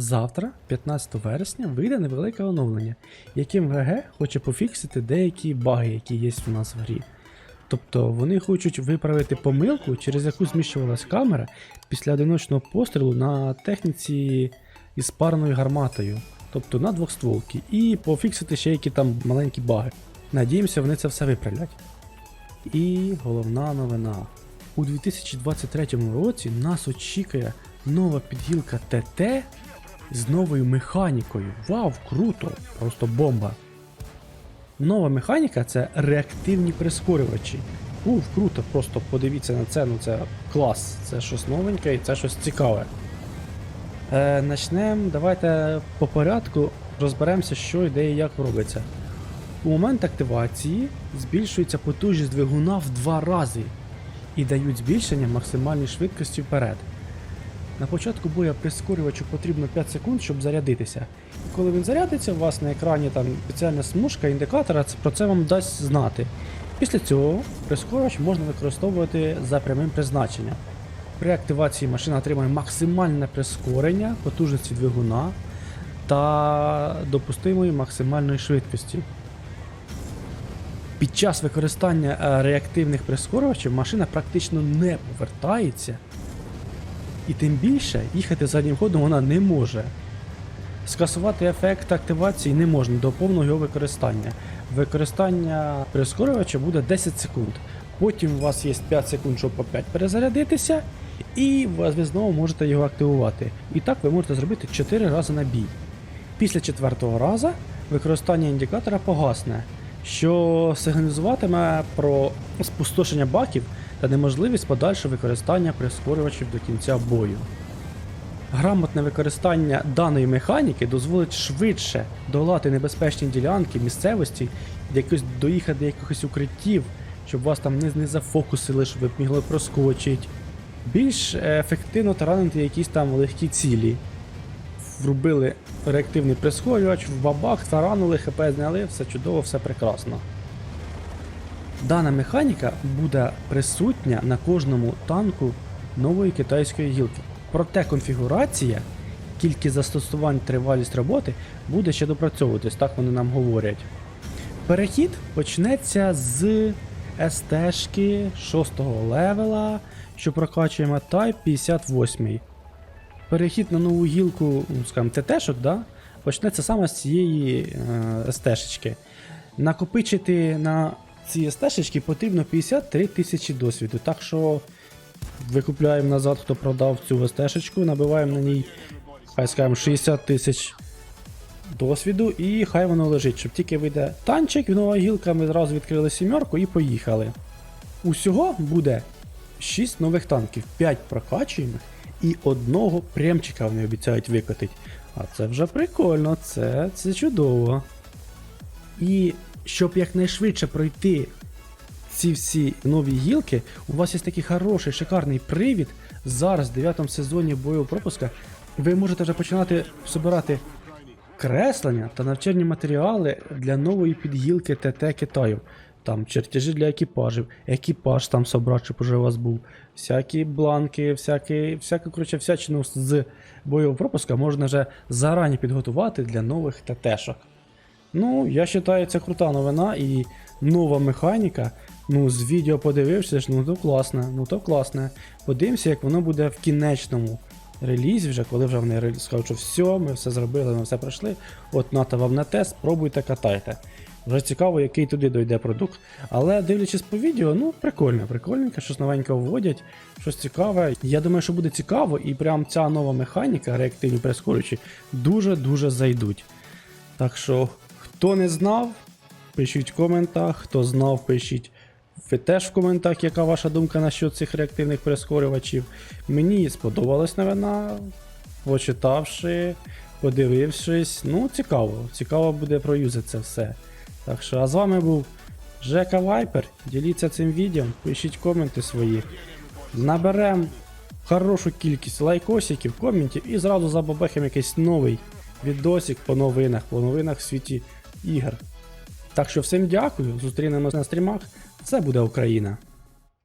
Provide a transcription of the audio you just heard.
Завтра, 15 вересня, вийде невелике оновлення, яким ГГ хоче пофіксити деякі баги, які є в нас в грі. Тобто вони хочуть виправити помилку, через яку зміщувалась камера після одиночного пострілу на техніці із парною гарматою, тобто на двохстволки, і пофіксити ще які там маленькі баги. Надіємося, вони це все виправлять. І головна новина. У 2023 році нас очікує нова підгілка ТТ з новою механікою. Вау, круто! Просто бомба. Нова механіка це реактивні прискорювачі. Уф, круто, просто подивіться на це, ну це клас, це щось новеньке і це щось цікаве. Е, Начнемо, давайте по порядку розберемося, що і де і як робиться. У момент активації збільшується потужність двигуна в два рази і дають збільшення максимальної швидкості вперед. На початку боя прискорювачу потрібно 5 секунд, щоб зарядитися. І коли він зарядиться, у вас на екрані там спеціальна смужка індикатора про це вам дасть знати. Після цього прискорювач можна використовувати за прямим призначенням. При активації машина отримує максимальне прискорення потужності двигуна та допустимої максимальної швидкості. Під час використання е, реактивних прискорювачів машина практично не повертається, і тим більше їхати заднім ходом вона не може. Скасувати ефект активації не можна до повного його використання. Використання прискорювача буде 10 секунд. Потім у вас є 5 секунд, щоб опять перезарядитися, і ви знову можете його активувати. І так ви можете зробити 4 рази на бій. Після четвертого разу використання індикатора погасне, що сигналізуватиме про спустошення баків та неможливість подальшого використання прискорювачів до кінця бою. Грамотне використання даної механіки дозволить швидше долати небезпечні ділянки місцевості, якось доїхати до якихось укриттів, щоб вас там не, не зафокусили, щоб ви могли проскочити. Більш е, ефективно таранити якісь там легкі цілі. Врубили реактивний прискорювач, в бабах, таранули, хп зняли, все чудово, все прекрасно. Дана механіка буде присутня на кожному танку нової китайської гілки. Проте конфігурація, кількість застосувань, тривалість роботи буде ще допрацьовуватись, так вони нам говорять. Перехід почнеться з СТ-шки 6 левела, що прокачує Type 58. Перехід на нову гілку, ну, скажімо, ТТ-шок, да, почнеться саме з цієї е, СТ-шечки. Накопичити на ці СТ-шечки потрібно 53 тисячі досвіду. Так що викупляємо назад, хто продав цю СТ-шечку, набиваємо на ній, хай скажемо, 60 тисяч досвіду, і хай воно лежить, щоб тільки вийде танчик, нова гілка, ми зразу відкрили сімерку і поїхали. Усього буде 6 нових танків, 5 прокачуємих і одного прямчика вони обіцяють викотити. А це вже прикольно, це, це чудово. І щоб якнайшвидше пройти ці всі нові гілки, у вас є такий хороший, шикарний привід. Зараз в 9 сезоні бойового пропуска ви можете вже починати збирати креслення та навчальні матеріали для нової підгілки ТТ Китаю. Там чертежі для екіпажів, екіпаж там собрати, щоб уже у вас був. Всякі бланки, всякі, всяку, коротше, всячину з бойового пропуска можна вже зарані підготувати для нових ТТшок. Ну, я вважаю, це крута новина і нова механіка. Ну, з відео подивився, ну то класне, ну то класне. Подивимося, як воно буде в кінечному релізі, вже коли вже вони скажуть, що все, ми все зробили, ми все пройшли. От нато вам на тест, пробуйте, катайте. Вже цікаво, який туди дойде продукт. Але дивлячись по відео, ну прикольно, прикольненько, щось новеньке вводять, щось цікаве. Я думаю, що буде цікаво, і прям ця нова механіка, реактивні прискорюючі, дуже-дуже зайдуть. Так що, хто не знав, пишіть в коментах, хто знав, пишіть. Ви теж в коментах, яка ваша думка насчет цих реактивних прискорювачів. Мені сподобалась новина, почитавши, подивившись. Ну, цікаво, цікаво буде проюзати це все. Так що, а з вами був Жека Вайпер. Діліться цим відео, пишіть коменти свої. Наберемо хорошу кількість лайкосиків, коментів і зразу забабахимо якийсь новий відосик по новинах, по новинах в світі ігор. Так що всім дякую, зустрінемось на стрімах. Це буде Україна.